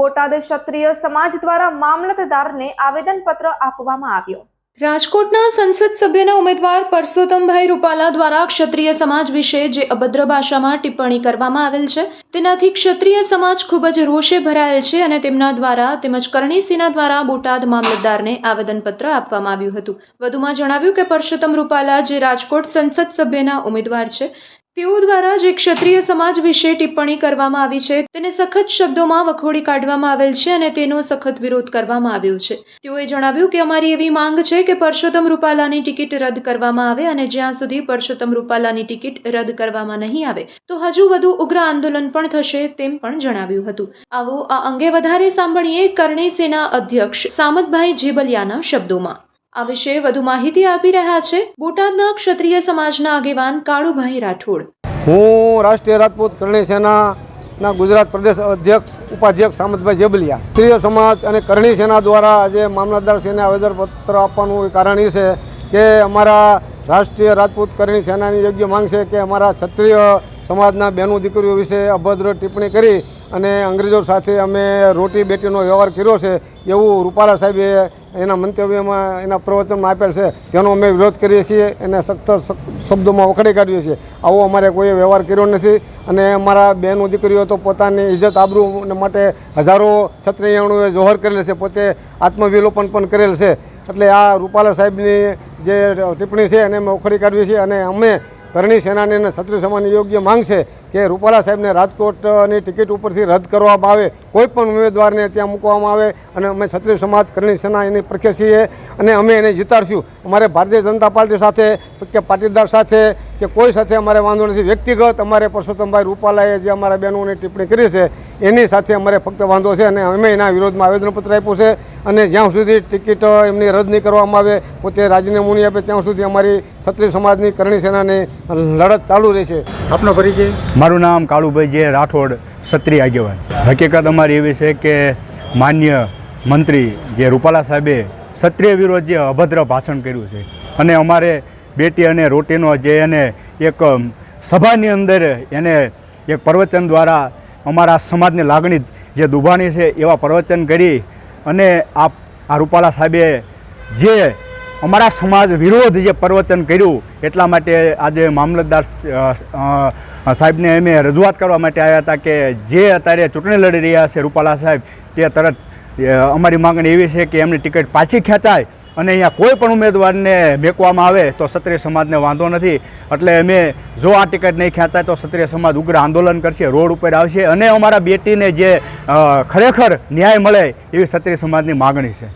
બોટાદ ક્ષત્રિય સમાજ દ્વારા મામલતદારને આવેદનપત્ર આપવામાં આવ્યું. રાજકોટના સંસદ સભ્યના ઉમેદવાર પરસોત્તમભાઈ રૂપાલા દ્વારા ક્ષત્રિય સમાજ વિશે જે અભદ્ર ભાષામાં ટિપ્પણી કરવામાં આવેલ છે, તેનાથી ક્ષત્રિય સમાજ ખૂબ જ રોષે ભરાયેલ છે અને તેમના દ્વારા તેમજ કરણી સેના દ્વારા બોટાદ મામલતદારને આવેદનપત્ર આપવામાં આવ્યું હતું. વધુમાં જણાવ્યું કે પરસોત્તમ રૂપાલા જે રાજકોટ સંસદ સભ્યના ઉમેદવાર છે તેઓ દ્વારા જે ક્ષત્રિય સમાજ વિશે ટિપ્પણી કરવામાં આવી છે. તેને સખત શબ્દોમાં વખોડી કાઢવામાં આવેલ છે અને તેનો સખત વિરોધ કરવામાં આવ્યો છે. તેઓએ જણાવ્યું કે અમારી એવી માંગ છે કે પરસોત્તમ રૂપાલાની ટિકિટ રદ કરવામાં આવે અને જ્યાં સુધી પરસોત્તમ રૂપાલાની ટિકિટ રદ કરવામાં નહીં આવે, તો હજુ વધુ ઉગ્ર આંદોલન પણ થશે તેમ પણ જણાવ્યું હતું. આવો આ અંગે વધારે સાંભળીએ કરણી સેના અધ્યક્ષ સામતભાઈ જેબલિયાના શબ્દોમાં. આ વિશે વધુ માહિતી આપી રહ્યા છે બોટાદના ક્ષત્રિય સમાજના આગેવાન કાળુભાઈ રાઠોડ. હું રાષ્ટ્રીય રાજપૂત કરણી સેનાના ગુજરાત પ્રદેશ અધ્યક્ષ, ઉપાધ્યક્ષ સામતભાઈ જેબલિયા. ક્ષત્રિય સમાજ અને કરણી સેના દ્વારા આજે મામલતદાર સેને આવેદનપત્ર આપવાનું કારણ એ છે કે અમારા રાષ્ટ્રીય રાજપૂત કરણી સેનાની યોગ્ય માંગ છે કે અમારા ક્ષત્રિય સમાજના બહેનો દીકરીઓ વિશે અભદ્ર ટિપ્પણી કરી અને અંગ્રેજો સાથે અમે રોટી બેટીનો વ્યવહાર કર્યો છે, એવું રૂપાલા સાહેબે એના મંતવ્યમાં, એના પ્રવચનમાં આપેલ છે. તેનો અમે વિરોધ કરીએ છીએ એને સખ્ત શબ્દોમાં વખડી કાઢીએ છીએ. આવો અમારે કોઈએ વ્યવહાર કર્યો નથી અને અમારા બહેનો દીકરીઓ તો પોતાની ઇજ્જત આબરૂ માટે હજારો છત્રીયાણુએ જોહર કરેલ છે, પોતે આત્મવિલોપન પણ કરેલ છે. એટલે આ રૂપાલા સાહેબની જે ટિપ્પણી છે એને અમે ઉખડી કાઢીએ છીએ અને અમે કરણી સેનાની અને ક્ષત્રિય સમાજની યોગ્ય માંગ છે કે રૂપાલા સાહેબને રાજકોટની ટિકિટ ઉપરથી રદ કરવામાં આવે, કોઈ પણ ઉમેદવારને ત્યાં મૂકવામાં આવે અને અમે ક્ષત્રિય સમાજ કરણી સેના એની પ્રખ્યા છીએ અને અમે એને જીતાડશું. અમારે ભારતીય જનતા પાર્ટી સાથે કે પાટીદાર સાથે કે કોઈ સાથે અમારે વાંધો નથી. વ્યક્તિગત અમારે પરસોત્તમભાઈ રૂપાલાએ જે અમારા બહેનોની ટિપ્પણી કરી છે, એની સાથે અમારે ફક્ત વાંધો છે અને અમે એના વિરોધમાં આવેદનપત્ર આપ્યું છે અને જ્યાં સુધી ટિકિટ એમની રદ નહીં કરવામાં આવે, પોતે રાજીનામું આપે, ત્યાં સુધી અમારી ક્ષત્રિય સમાજની કરણી સેનાની લડત ચાલુ રહેશે. આપનો પરિચય? મારું નામ કાળુભાઈ જે રાઠોડ, ક્ષત્રિય આગેવાન. હકીકત અમારી એવી છે કે માન્ય મંત્રી જે રૂપાલા સાહેબે ક્ષત્રિય વિરોધ જે અભદ્ર ભાષણ કર્યું છે અને અમારે બેટી અને રોટીનો જે એને એક સભાની અંદર એને એક પ્રવચન દ્વારા અમારા સમાજની લાગણી જે દુભાણી છે એવા પ્રવચન કરી અને આ આ રૂપાલા સાહેબે જે અમારા સમાજ વિરોધ જે પ્રવચન કર્યું એટલા માટે આજે મામલતદાર સાહેબને અમે રજૂઆત કરવા માટે આવ્યા હતા કે જે અત્યારે ચૂંટણી લડી રહ્યા છે રૂપાલા સાહેબ તે તરત અમારી માંગણી એવી છે કે એમની ટિકિટ પાછી ખેંચાય અને અહીંયા કોઈ પણ ઉમેદવારને મેકવામાં આવે તો ક્ષત્રિય સમાજને વાંધો નથી. એટલે અમે જો આ ટિકિટ નહીં ખેંચાય તો ક્ષત્રિય સમાજ ઉગ્ર આંદોલન કરશે, રોડ ઉપર આવશે. અને અમારા બેટીને જે ખરેખર ન્યાય મળે એવી ક્ષત્રિય સમાજની માગણી છે.